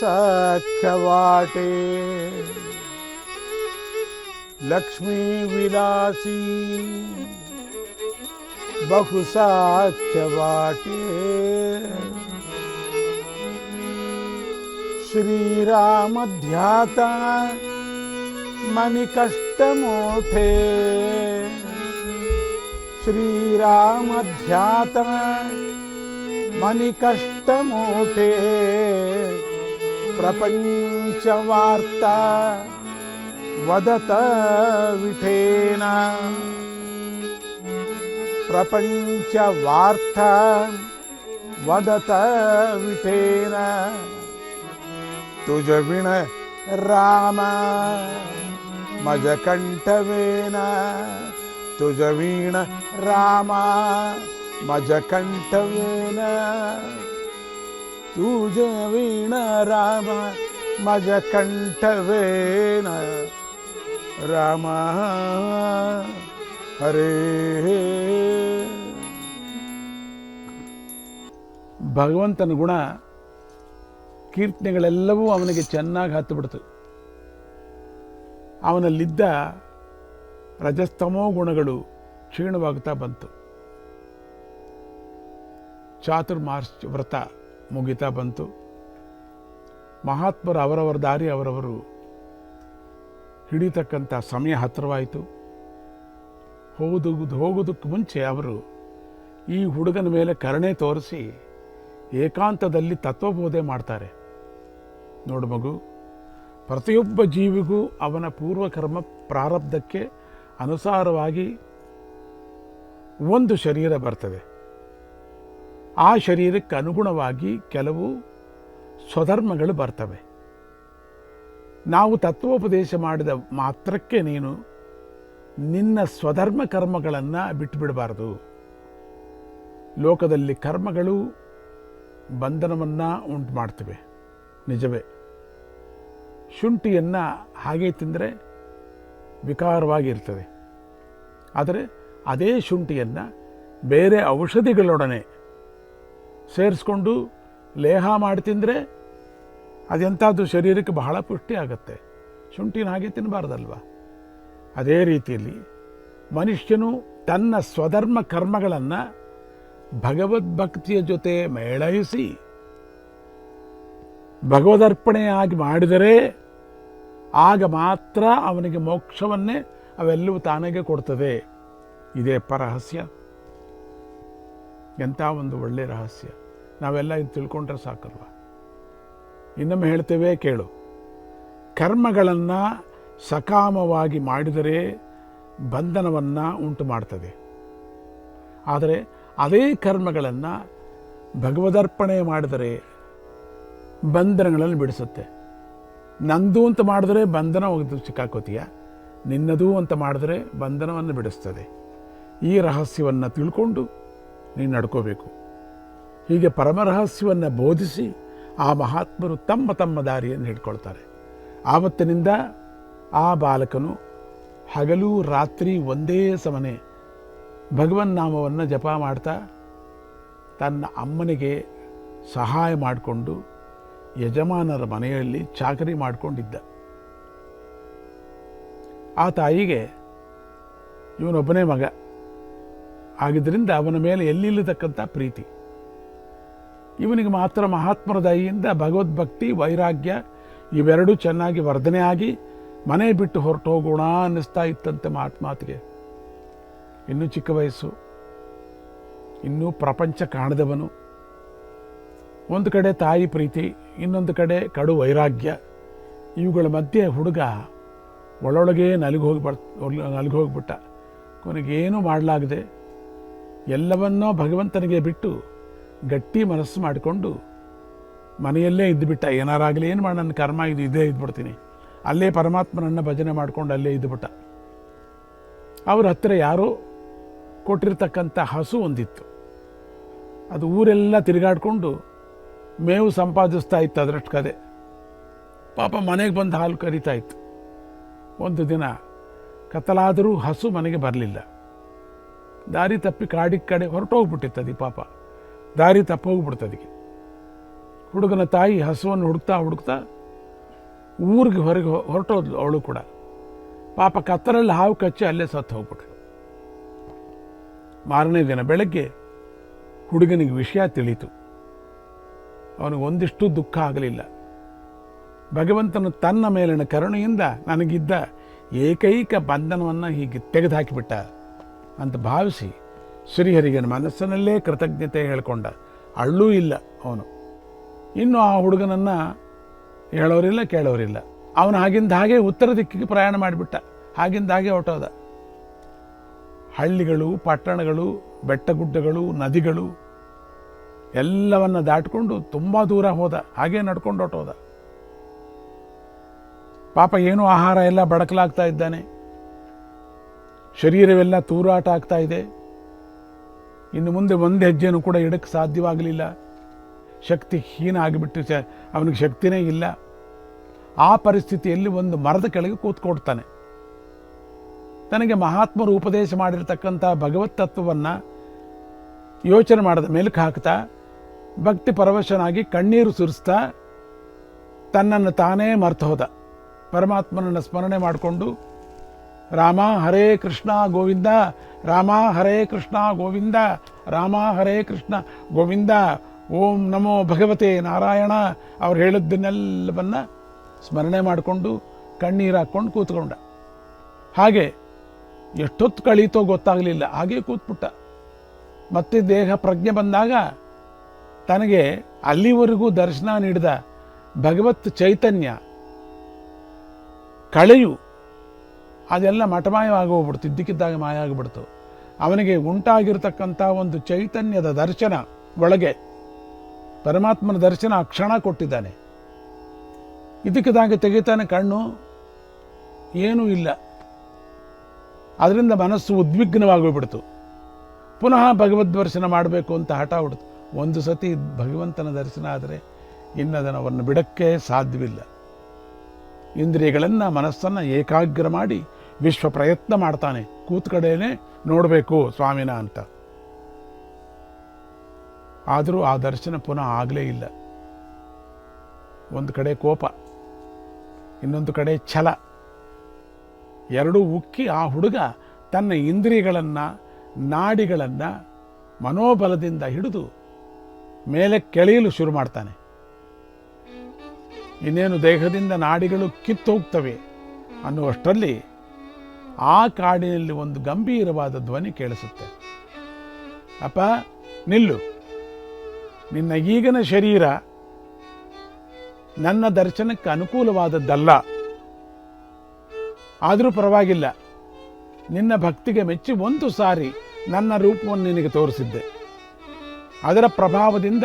सख्यवाटे। लक्ष्मी विलासी बहुसाख्यवाटे श्रीरामध्याता मणिकष्टमोठे श्रीरामध्याता मणिकष्टमोठे प्रपञ्चवार्ता वदत विठेन। प्रपञ्चवार्ता वदत विठेन। तुझ विण राम मज कण्ठवेन तुझ वीण राम मज कण्ठवेन ಸೂಜ ವೀಣ ರಾಮ ಮಜ ಕಂಠವೇನ ರಾಮ. ಹರೇ. ಭಗವಂತನ ಗುಣ ಕೀರ್ತನೆಗಳೆಲ್ಲವೂ ಅವನಿಗೆ ಚೆನ್ನಾಗಿ ಹತ್ತು ಬಿಡ್ತು ಅವನಲ್ಲಿದ್ದ ರಜಸ್ತಮೋ ಗುಣಗಳು ಕ್ಷೀಣವಾಗ್ತಾ ಬಂತು. ಚಾತುರ್ಮಾರ್ಚ್ ವ್ರತ. ಮುಗಿತಾ ಬಂತು. ಮಹಾತ್ಮರು ಅವರವರ ದಾರಿ ಅವರವರು ಹಿಡಿತಕ್ಕಂಥ ಸಮಯ ಹತ್ತಿರವಾಯಿತು. ಹೋಗುದು, ಹೋಗೋದಕ್ಕೆ ಮುಂಚೆ ಅವರು ಈ ಹುಡುಗನ ಮೇಲೆ ಕರುಣೆ ತೋರಿಸಿ ಏಕಾಂತದಲ್ಲಿ ತತ್ವಬೋಧೆ ಮಾಡ್ತಾರೆ. ನೋಡು ಮಗು, ಪ್ರತಿಯೊಬ್ಬ ಜೀವಿಗೂ ಅವನ ಪೂರ್ವಕರ್ಮ ಪ್ರಾರಬ್ಧಕ್ಕೆ ಅನುಸಾರವಾಗಿ ಒಂದು ಶರೀರ ಬರ್ತದೆ. ಆ ಶರೀರಕ್ಕೆ ಅನುಗುಣವಾಗಿ ಕೆಲವು ಸ್ವಧರ್ಮಗಳು ಬರ್ತವೆ. ನಾವು ತತ್ವೋಪದೇಶ ಮಾಡಿದ ಮಾತ್ರಕ್ಕೆ ನೀನು ನಿನ್ನ ಸ್ವಧರ್ಮ ಕರ್ಮಗಳನ್ನು ಬಿಟ್ಟುಬಿಡಬಾರದು ಲೋಕದಲ್ಲಿ ಕರ್ಮಗಳು ಬಂಧನವನ್ನು ಉಂಟು ಮಾಡ್ತವೆ ನಿಜವೇ. ಶುಂಠಿಯನ್ನು ಹಾಗೆ ತಿಂದರೆ ವಿಕಾರವಾಗಿರ್ತದೆ. ಆದರೆ ಅದೇ ಶುಂಠಿಯನ್ನು ಬೇರೆ ಔಷಧಿಗಳೊಡನೆ ಸೇರಿಸ್ಕೊಂಡು ಲೇಹ ಮಾಡಿ ತಿಂದರೆ ಅದೆಂಥದ್ದು ಶರೀರಕ್ಕೆ ಬಹಳ ಪುಷ್ಟಿ ಆಗುತ್ತೆ. ಶುಂಠಿನ ಹಾಗೆ ತಿನ್ನಬಾರ್ದಲ್ವ ಅದೇ ರೀತಿಯಲ್ಲಿ ಮನುಷ್ಯನು ತನ್ನ ಸ್ವಧರ್ಮ ಕರ್ಮಗಳನ್ನು ಭಗವದ್ಭಕ್ತಿಯ ಜೊತೆ ಮೇಳೈಸಿ ಭಗವದರ್ಪಣೆಯಾಗಿ ಮಾಡಿದರೆ ಆಗ ಮಾತ್ರ ಅವನಿಗೆ ಮೋಕ್ಷವನ್ನೇ ಅವೆಲ್ಲವೂ ತಾನಾಗೆ ಕೊಡ್ತದೆ ಇದೇ ಪರಹಸ್ಯ. ಎಂಥ ಒಂದು ಒಳ್ಳೆಯ ರಹಸ್ಯ? ನಾವೆಲ್ಲ ಇದು ತಿಳ್ಕೊಂಡ್ರೆ ಸಾಕಲ್ವ? ಇನ್ನೊಮ್ಮೆ ಹೇಳ್ತೇವೆ, ಕೇಳು. ಕರ್ಮಗಳನ್ನು ಸಕಾಮವಾಗಿ ಮಾಡಿದರೆ ಬಂಧನವನ್ನು ಉಂಟು ಮಾಡ್ತದೆ. ಆದರೆ ಅದೇ ಕರ್ಮಗಳನ್ನು ಭಗವದರ್ಪಣೆ ಮಾಡಿದರೆ ಬಂಧನಗಳನ್ನು ಬಿಡಿಸುತ್ತೆ. ನಂದು ಅಂತ ಮಾಡಿದ್ರೆ ಬಂಧನ ಹೋಗಿದ್ದು ಸಿಕ್ಕಾಕೋತೀಯ? ನಿನ್ನದು ಅಂತ ಮಾಡಿದ್ರೆ ಬಂಧನವನ್ನು ಬಿಡಿಸ್ತದೆ. ಈ ರಹಸ್ಯವನ್ನು ತಿಳ್ಕೊಂಡು ನೀನು ನಡ್ಕೋಬೇಕು. ಹೀಗೆ ಪರಮರಹಸ್ಯವನ್ನು ಬೋಧಿಸಿ ಆ ಮಹಾತ್ಮರು ತಮ್ಮ ತಮ್ಮ ದಾರಿಯನ್ನು ಹಿಡ್ಕೊಳ್ತಾರೆ. ಆವತ್ತಿನಿಂದ ಆ ಬಾಲಕನು ಹಗಲು ರಾತ್ರಿ ಒಂದೇ ಸಮನೆ ಭಗವನ್ನಾಮವನ್ನು ಜಪ ಮಾಡ್ತಾ ತನ್ನ ಅಮ್ಮನಿಗೆ ಸಹಾಯ ಮಾಡಿಕೊಂಡು ಯಜಮಾನರ ಮನೆಯಲ್ಲಿ ಚಾಕರಿ ಮಾಡಿಕೊಂಡಿದ್ದ. ಆ ತಾಯಿಗೆ ಇವನೊಬ್ಬನೇ ಮಗ. ಆಗಿದ್ದರಿಂದ ಅವನ ಮೇಲೆ ಎಲ್ಲಿಲ್ಲತಕ್ಕಂಥ ಪ್ರೀತಿ. ಇವನಿಗೆ ಮಾತ್ರ ಮಹಾತ್ಮರ ದಯೆಯಿಂದ ಭಗವದ್ಭಕ್ತಿ, ವೈರಾಗ್ಯ ಇವೆರಡೂ ಚೆನ್ನಾಗಿ ವರ್ಧನೆ ಆಗಿ ಮನೆ ಬಿಟ್ಟು ಹೊರಟು ಹೋಗೋಣ ಅನ್ನಿಸ್ತಾ ಇತ್ತಂತೆ ಮಾತ್ಮಾತಿಗೆ ಇನ್ನೂ ಚಿಕ್ಕ ವಯಸ್ಸು, ಇನ್ನೂ ಪ್ರಪಂಚ ಕಾಣದವನು. ಒಂದು ಕಡೆ ತಾಯಿ ಪ್ರೀತಿ, ಇನ್ನೊಂದು ಕಡೆ ಕಡು ವೈರಾಗ್ಯ. ಇವುಗಳ ಮಧ್ಯೆ ಹುಡುಗ ಒಳೊಳಗೆ ನಲಿಗೋಗಿ ಬರ್, ನಲಿಗೋಗ್ಬಿಟ್ಟ. ಕೊನೆಗೇನೂ ಮಾಡಲಾಗದೆ ಎಲ್ಲವನ್ನೋ ಭಗವಂತನಿಗೆ ಬಿಟ್ಟು ಗಟ್ಟಿ ಮನಸ್ಸು ಮಾಡಿಕೊಂಡು ಮನೆಯಲ್ಲೇ ಇದ್ದುಬಿಟ್ಟ ಏನಾರಾಗಲಿ ಏನು ಮಾಡಿ ನನ್ನ ಕರ್ಮ ಇದು, ಇದೇ ಇದ್ಬಿಡ್ತೀನಿ. ಅಲ್ಲೇ ಪರಮಾತ್ಮನನ್ನು ಭಜನೆ ಮಾಡ್ಕೊಂಡು ಅಲ್ಲೇ ಇದ್ದುಬಿಟ್ಟ. ಅವ್ರ ಹತ್ತಿರ ಯಾರೋ ಕೊಟ್ಟಿರ್ತಕ್ಕಂಥ ಹಸು ಒಂದಿತ್ತು. ಅದು ಊರೆಲ್ಲ ತಿರುಗಾಡಿಕೊಂಡು ಮೇವು ಸಂಪಾದಿಸ್ತಾ ಇತ್ತು ಅದರಷ್ಟು ಕದೆ. ಪಾಪ ಮನೆಗೆ ಬಂದು ಹಾಲು ಕರಿತಾ ಇತ್ತು. ಒಂದು ದಿನ ಕತ್ತಲಾದರೂ ಹಸು ಮನೆಗೆ ಬರಲಿಲ್ಲ. ದಾರಿ ತಪ್ಪಿ ಕಾಡಿ ಕಡೆ ಹೊರಟೋಗ್ಬಿಟ್ಟಿತ್ತು ಅದು ಪಾಪ. ದಾರಿ ತಪ್ಪೋಗ್ಬಿಡ್ತು ಅದಕ್ಕೆ. ಹುಡುಗನ ತಾಯಿ ಹಸುವನ್ನು ಹುಡುಕ್ತಾ ಹುಡುಕ್ತಾ ಊರಿಗೆ ಹೊರಗೆ ಹೊರಟೋದ್ಲು ಅವಳು ಕೂಡ. ಪಾಪ ಕತ್ತಲಲ್ಲಿ ಹಾವು ಕಚ್ಚಿ ಅಲ್ಲೇ ಸತ್ತು ಹೋಗ್ಬಿಟ್ಲು. ಮಾರನೇ ದಿನ ಬೆಳಗ್ಗೆ ಹುಡುಗನಿಗೆ ವಿಷಯ ತಿಳಿತು. ಅವನಿಗೆ ಒಂದಿಷ್ಟು ದುಃಖ ಆಗಲಿಲ್ಲ. ಭಗವಂತನು ತನ್ನ ಮೇಲಿನ ಕರುಣೆಯಿಂದ ನನಗಿದ್ದ ಏಕೈಕ ಬಂಧನವನ್ನು ಹೀಗೆ ತೆಗೆದುಹಾಕಿಬಿಟ್ಟ. ಅಂತ ಭಾವಿಸಿ ಶ್ರೀಹರಿಗನ ಮನಸ್ಸಿನಲ್ಲೇ ಕೃತಜ್ಞತೆ ಹೇಳ್ಕೊಂಡ. ಅಳ್ಳೂ ಇಲ್ಲ ಅವನು. ಇನ್ನು ಆ ಹುಡುಗನನ್ನು ಹೇಳೋರಿಲ್ಲ, ಕೇಳೋರಿಲ್ಲ. ಅವನು ಆಗಿಂದ ಹಾಗೆ ಉತ್ತರ ದಿಕ್ಕಿಗೆ ಪ್ರಯಾಣ ಮಾಡಿಬಿಟ್ಟ. ಆಗಿಂದ ಹಾಗೆ ಹೊಟ್ಟೋದ ಹಳ್ಳಿಗಳು, ಪಟ್ಟಣಗಳು ಬೆಟ್ಟ ಗುಡ್ಡಗಳು ನದಿಗಳು ಎಲ್ಲವನ್ನ ದಾಟಿಕೊಂಡು ತುಂಬ ದೂರ ಹೋದ. ಹಾಗೆ ನಡ್ಕೊಂಡು ಹೊಟ್ಟೋದ ಪಾಪ ಏನೂ ಆಹಾರ ಎಲ್ಲ ಬಡಕಲಾಗ್ತಾ ಇದ್ದಾನೆ. ಶರೀರವೆಲ್ಲ ತೂರಾಟ ಆಗ್ತಾ ಇದೆ. ಇನ್ನು ಮುಂದೆ ಒಂದು ಹೆಜ್ಜೆನೂ ಕೂಡ ಇಡಕ್ಕೆ ಸಾಧ್ಯವಾಗಲಿಲ್ಲ. ಶಕ್ತಿ ಹೀನ ಆಗಿಬಿಟ್ಟು ಸ ಅವನಿಗೆ ಶಕ್ತಿನೇ ಇಲ್ಲ. ಆ ಪರಿಸ್ಥಿತಿಯಲ್ಲಿ ಒಂದು ಮರದ ಕೆಳಗೆ ಕೂತ್ಕೊಡ್ತಾನೆ ತನಗೆ ಮಹಾತ್ಮರು ಉಪದೇಶ ಮಾಡಿರ್ತಕ್ಕಂಥ ಭಗವತ್ ತತ್ವವನ್ನು ಯೋಚನೆ ಮಾಡಿದ ಮೇಲೆ ಹಾಕ್ತಾ, ಭಕ್ತಿ ಪರವಶನಾಗಿ ಕಣ್ಣೀರು ಸುರಿಸ್ತಾ ತನ್ನನ್ನು ತಾನೇ ಮರ್ತು ಹೋದ. ಪರಮಾತ್ಮನನ್ನು ಸ್ಮರಣೆ ಮಾಡಿಕೊಂಡು ರಾಮ ಹರೇ ಕೃಷ್ಣ ಗೋವಿಂದ, ರಾಮ ಹರೇ ಕೃಷ್ಣ ಗೋವಿಂದ, ರಾಮ ಹರೇ ಕೃಷ್ಣ ಗೋವಿಂದ. ಓಂ ನಮೋ ಭಗವತೆ ನಾರಾಯಣ. ಅವ್ರು ಹೇಳಿದ್ದನ್ನೆಲ್ಲವನ್ನ ಸ್ಮರಣೆ ಮಾಡಿಕೊಂಡು ಕಣ್ಣೀರು ಹಾಕ್ಕೊಂಡು ಕೂತ್ಕೊಂಡ. ಹಾಗೆ ಎಷ್ಟೊತ್ತು ಕಳೀತೋ ಗೊತ್ತಾಗಲಿಲ್ಲ, ಹಾಗೆ ಕೂತ್ಬಿಟ್ಟ. ಮತ್ತೆ ದೇಹ ಪ್ರಜ್ಞೆ ಬಂದಾಗ ತನಗೆ ಅಲ್ಲಿವರೆಗೂ ದರ್ಶನ ನೀಡಿದ ಭಗವತ್ ಚೈತನ್ಯ ಕಳೆಯು ಅದೆಲ್ಲ ಮಠಮಾಯವಾಗಿ ಇದ್ದಕ್ಕಿದ್ದಾಗ ಮಾಯ ಆಗಿಬಿಡ್ತು ಅವನಿಗೆ ಉಂಟಾಗಿರ್ತಕ್ಕಂಥ ಒಂದು ಚೈತನ್ಯದ ದರ್ಶನ ಒಳಗೆ ಪರಮಾತ್ಮನ ದರ್ಶನ ಆ ಕ್ಷಣ ಕೊಟ್ಟಿದ್ದಾನೆ. ಇದಕ್ಕಿದ್ದಾಗ ತೆಗಿತಾನೆ ಕಣ್ಣು. ಏನೂ ಇಲ್ಲ. ಅದರಿಂದ ಮನಸ್ಸು ಉದ್ವಿಗ್ನವಾಗೋಗ್ಬಿಡ್ತು ಪುನಃ ಭಗವದ್ ದರ್ಶನ ಮಾಡಬೇಕು ಅಂತ ಹಠ ಹೊಡ್ತು. ಒಂದು ಸತಿ ಭಗವಂತನ ದರ್ಶನ ಆದರೆ ಇನ್ನದನ್ನು ಬಿಡಕ್ಕೆ ಸಾಧ್ಯವಿಲ್ಲ. ಇಂದ್ರಿಯಗಳನ್ನು ಮನಸ್ಸನ್ನು ಏಕಾಗ್ರ ಮಾಡಿ ವಿಶ್ವ ಪ್ರಯತ್ನ ಮಾಡ್ತಾನೆ. ಕೂತ್ ಕಡೆಯೇ ನೋಡಬೇಕು ಸ್ವಾಮಿನ ಅಂತ. ಆದರೂ ಆ ದರ್ಶನ ಪುನಃ ಆಗಲೇ ಇಲ್ಲ. ಒಂದು ಕಡೆ ಕೋಪ, ಇನ್ನೊಂದು ಕಡೆ ಛಲ. ಎರಡೂ ಉಕ್ಕಿ ಆ ಹುಡುಗ ತನ್ನ ಇಂದ್ರಿಯಗಳನ್ನು, ನಾಡಿಗಳನ್ನು ಮನೋಬಲದಿಂದ ಹಿಡಿದು ಮೇಲೆ ಕೆಳೆಯಲು ಶುರು ಮಾಡ್ತಾನೆ. ಇನ್ನೇನು ದೇಹದಿಂದ ನಾಡಿಗಳು ಕಿತ್ತೋಗ್ತವೆ ಅನ್ನುವಷ್ಟರಲ್ಲಿ ಆ ಕಾಡಿನಲ್ಲಿ ಒಂದು ಗಂಭೀರವಾದ ಧ್ವನಿ ಕೇಳಿಸುತ್ತೆ. ಅಪ್ಪ, ನಿಲ್ಲು. ನಿನ್ನ ಈಗಿನ ಶರೀರ ನನ್ನ ದರ್ಶನಕ್ಕೆ ಅನುಕೂಲವಾದದ್ದಲ್ಲ. ಆದರೂ ಪರವಾಗಿಲ್ಲ. ನಿನ್ನ ಭಕ್ತಿಗೆ ಮೆಚ್ಚಿ ಒಂದು ಸಾರಿ ನನ್ನ ರೂಪವನ್ನು ನಿನಗೆ ತೋರಿಸಿದ್ದೆ. ಅದರ ಪ್ರಭಾವದಿಂದ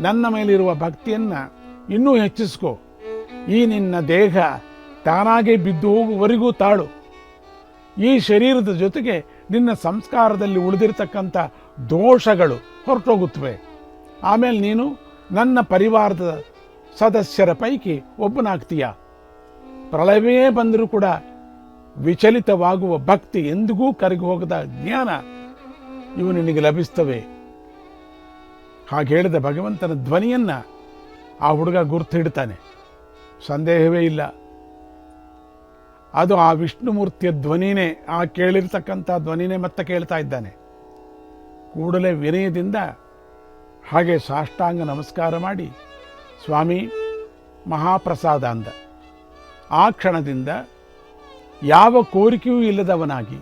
ನನ್ನ ಮೇಲಿರುವ ಭಕ್ತಿಯನ್ನು ಇನ್ನೂ ಹೆಚ್ಚಿಸ್ಕೋ. ಈ ನಿನ್ನ ದೇಹ ತಾನಾಗೆ ಬಿದ್ದು ಹೋಗುವವರೆಗೂ ತಾಳು. ಈ ಶರೀರದ ಜೊತೆಗೆ ನಿನ್ನ ಸಂಸ್ಕಾರದಲ್ಲಿ ಉಳಿದಿರ್ತಕ್ಕಂಥ ದೋಷಗಳು ಹೊರಟೋಗುತ್ತವೆ. ಆಮೇಲೆ ನೀನು ನನ್ನ ಪರಿವಾರದ ಸದಸ್ಯರ ಪೈಕಿ ಒಬ್ಬನಾಗ್ತೀಯ? ಪ್ರಳಯವೇ ಬಂದರೂ ಕೂಡ ವಿಚಲಿತವಾಗುವ ಭಕ್ತಿ ಎಂದಿಗೂ ಕರಗಿ ಹೋಗದ ಜ್ಞಾನ ಇವು ನಿನಗೆ ಲಭಿಸ್ತವೆ ಹಾಗೆ ಹೇಳಿದ ಭಗವಂತನ ಧ್ವನಿಯನ್ನ ಆ ಹುಡುಗ ಗುರ್ತು ಸಂದೇಹವೇ ಇಲ್ಲ. ಅದು ಆ ವಿಷ್ಣುಮೂರ್ತಿಯ ಧ್ವನಿನೇ, ಆ ಕೇಳಿರ್ತಕ್ಕಂಥ ಧ್ವನಿನೇ ಮತ್ತೆ ಕೇಳ್ತಾ ಇದ್ದಾನೆ. ಕೂಡಲೇ ವಿನಯದಿಂದ ಹಾಗೆ ಸಾಷ್ಟಾಂಗ ನಮಸ್ಕಾರ ಮಾಡಿ, ಸ್ವಾಮಿ ಮಹಾಪ್ರಸಾದ ಅಂದ. ಆ ಕ್ಷಣದಿಂದ ಯಾವ ಕೋರಿಕೆಯೂ ಇಲ್ಲದವನಾಗಿ,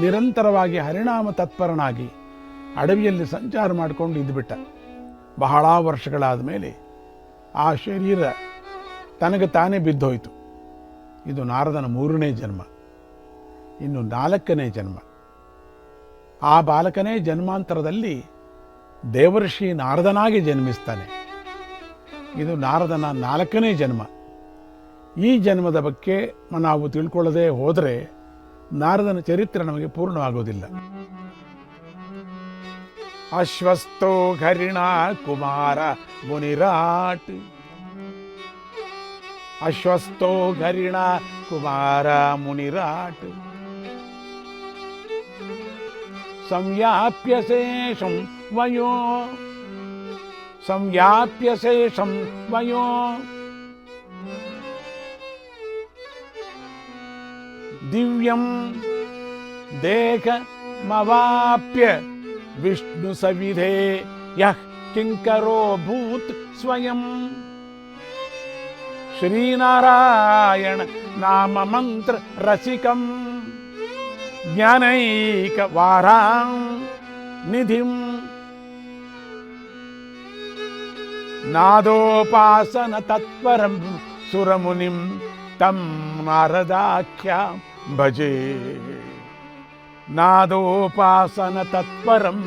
ನಿರಂತರವಾಗಿ ಹರಿಣಾಮ ತತ್ಪರನಾಗಿ ಅಡವಿಯಲ್ಲಿ ಸಂಚಾರ ಮಾಡಿಕೊಂಡು ಇದ್ದುಬಿಟ್ಟ ಬಹಳ ವರ್ಷಗಳಾದ ಮೇಲೆ ಆ ಶರೀರ ತನಗೆ ತಾನೇ ಬಿದ್ದೋಯ್ತು. ಇದು ನಾರದನ ಮೂರನೇ ಜನ್ಮ. ಇನ್ನು ನಾಲ್ಕನೇ ಜನ್ಮ. ಆ ಬಾಲಕನೇ ಜನ್ಮಾಂತರದಲ್ಲಿ ದೇವರ್ಷಿ ನಾರದನಾಗಿ ಜನ್ಮಿಸ್ತಾನೆ. ಇದು ನಾರದನ ನಾಲ್ಕನೇ ಜನ್ಮ. ಈ ಜನ್ಮದ ಬಗ್ಗೆ ನಾವು ತಿಳ್ಕೊಳ್ಳದೆ ಹೋದರೆ ನಾರದನ ಚರಿತ್ರೆ ನಮಗೆ ಪೂರ್ಣವಾಗೋದಿಲ್ಲ ಅಶ್ವಸ್ಥೋ ಘರಿಣ ಕುಮಾರ ಮುನಿರಾಟ್. అశ్వస్థో ఘరిణ కుమార మునిరాట్. సంయాప్య శేషం వయో. సంయాప్య శేషం వయో. దివ్యం దేహమవాప్య విష్ణు సవిధే యః కింకరో భూత్ స్వయం. శ్రీనారాయణ నామమంత్ర రసికం జ్ఞానైక వారాం నిధిం నాదోపాసన తత్పరం సురమునిం తం నారదాఖ్యాం భజే నాదోపాసన తత్పరం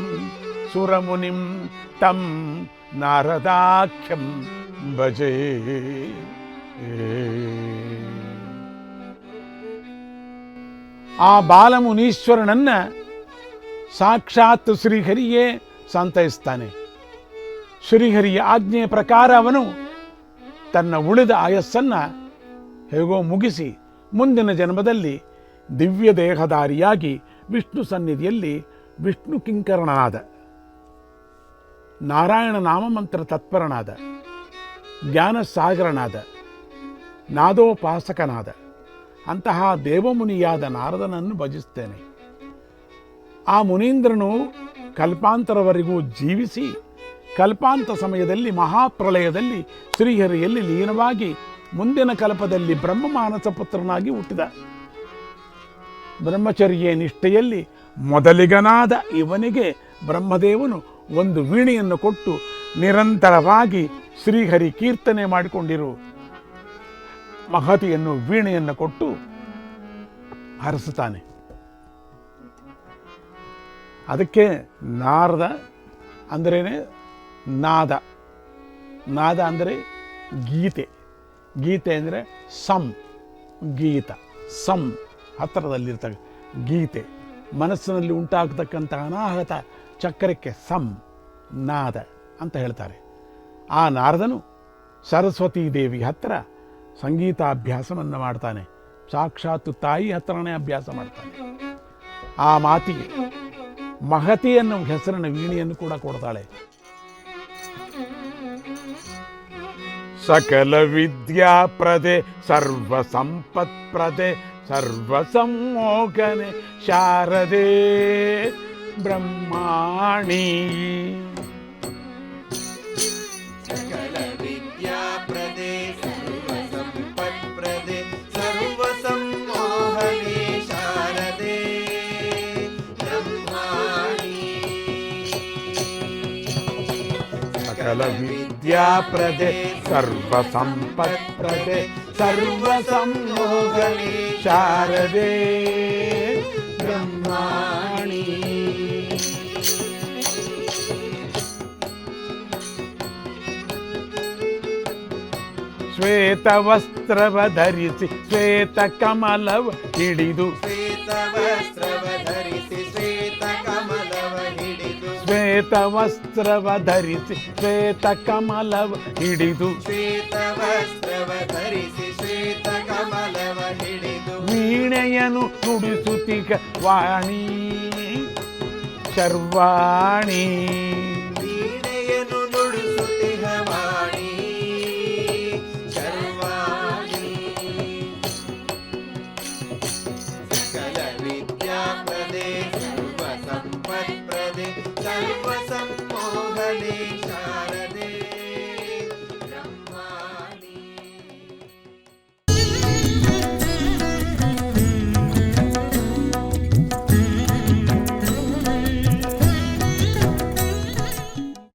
సురమునిం తం నారదాఖ్యం భజే ಆ ಬಾಲಮುನೀಶ್ವರನನ್ನ ಸಾಕ್ಷಾತ್ ಶ್ರೀಹರಿಯೇ ಸಂತೈಸ್ತಾನೆ. ಶ್ರೀಹರಿಯ ಆಜ್ಞೆಯ ಪ್ರಕಾರ ಅವನು ತನ್ನ ಉಳಿದ ಆಯಸ್ಸನ್ನು ಹೇಗೋ ಮುಗಿಸಿ ಮುಂದಿನ ಜನ್ಮದಲ್ಲಿ ದಿವ್ಯ ದೇಹಧಾರಿಯಾಗಿ ವಿಷ್ಣು ಸನ್ನಿಧಿಯಲ್ಲಿ ವಿಷ್ಣು ಕಿಂಕರಣನಾದ. ನಾರಾಯಣ ನಾಮಮಂತ್ರ ತತ್ಪರನಾದ. ಜ್ಞಾನಸಾಗರನಾದ. ನಾದೋಪಾಸಕನಾದ. ಅಂತಹ ದೇವಮುನಿಯಾದ ನಾರದನನ್ನು ಭಜಿಸ್ತೇನೆ ಆ ಮುನೀಂದ್ರನು ಕಲ್ಪಾಂತರವರೆಗೂ ಜೀವಿಸಿ, ಕಲ್ಪಾಂತ ಸಮಯದಲ್ಲಿ ಮಹಾಪ್ರಳಯದಲ್ಲಿ ಶ್ರೀಹರಿಯಲ್ಲಿ ಲೀನವಾಗಿ ಮುಂದಿನ ಕಲ್ಪದಲ್ಲಿ ಬ್ರಹ್ಮ ಮಾನಸ ಪುತ್ರನಾಗಿ ಹುಟ್ಟಿದ. ಬ್ರಹ್ಮಚರ್ಯ ನಿಷ್ಠೆಯಲ್ಲಿ ಮೊದಲಿಗನಾದ ಇವನಿಗೆ ಬ್ರಹ್ಮದೇವನು ಒಂದು ವೀಣೆಯನ್ನು ಕೊಟ್ಟು ನಿರಂತರವಾಗಿ ಶ್ರೀಹರಿ ಕೀರ್ತನೆ ಮಾಡಿಕೊಂಡಿರು. ಮಹತಿಯನ್ನು ವೀಣೆಯನ್ನು ಕೊಟ್ಟು ಹರಿಸುತ್ತಾನೆ. ಅದಕ್ಕೆ ನಾರದ ಅಂದ್ರೇ ನಾದ. ನಾದ ಅಂದರೆ ಗೀತೆ. ಗೀತೆ ಅಂದರೆ ಸಂ, ಗೀತ. ಸಂ ಹತ್ತಿರದಲ್ಲಿರ್ತಕ್ಕ ಗೀತೆ. ಮನಸ್ಸಿನಲ್ಲಿ ಉಂಟಾಗತಕ್ಕಂಥ ಅನಾಹತ ಚಕ್ರಕ್ಕೆ ಸಂ, ನಾದ ಅಂತ ಹೇಳ್ತಾರೆ. ಆ ನಾರದನು ಸರಸ್ವತೀ ದೇವಿ ಹತ್ತಿರ ಸಂಗೀತಾಭ್ಯಾಸವನ್ನು ಮಾಡ್ತಾನೆ. ಸಾಕ್ಷಾತ್ ತಾಯಿ ಹತ್ರನೇ ಅಭ್ಯಾಸ ಮಾಡ್ತಾನೆ. ಆ ಮಾತಿಗೆ ಮಹತಿ ಅನ್ನೋ ಹೆಸರಿನ ವೀಣೆಯನ್ನು ಕೂಡ ಕೊಡ್ತಾಳೆ. ಸಕಲ ವಿದ್ಯಾ ಪ್ರದೆ, ಸರ್ವ ಸಂಪತ್ ಪ್ರದೆ, ಸರ್ವ ಸಂಮೋಕನೆ ಶಾರದೆ ಬ್ರಹ್ಮಾಣಿ. ಸಕಲ ವಿದ್ಯಾ ಪ್ರದೆ ಸರ್ವ ಸಂಪತ್ ಪ್ರದೆ ಸರ್ವ ಸಂಮೋಹನೆ ಶಾರದೆ ಬ್ರಹ್ಮಾಣಿ ಶ್ವೇತ ವಸ್ತ್ರವ ಧರಿಸಿ ಶ್ವೇತ ಕಮಲವ ಹಿಡಿದು श्वेतवस्त्रव ಶ್ವೇತ ವಸ್ತ್ರವ ಧರಿಸಿ ಶ್ವೇತ ಕಮಲವ ಹಿಡಿದು. ಶ್ವೇತ ವಸ್ತ್ರವ ಧರಿಸಿ ಶ್ವೇತ ಕಮಲವ ಹಿಡಿದು. ವೀಣೆಯನು ನುಡಿಸುತ್ತಿಗ ವಾಣಿ ಶರ್ವಾಣಿ.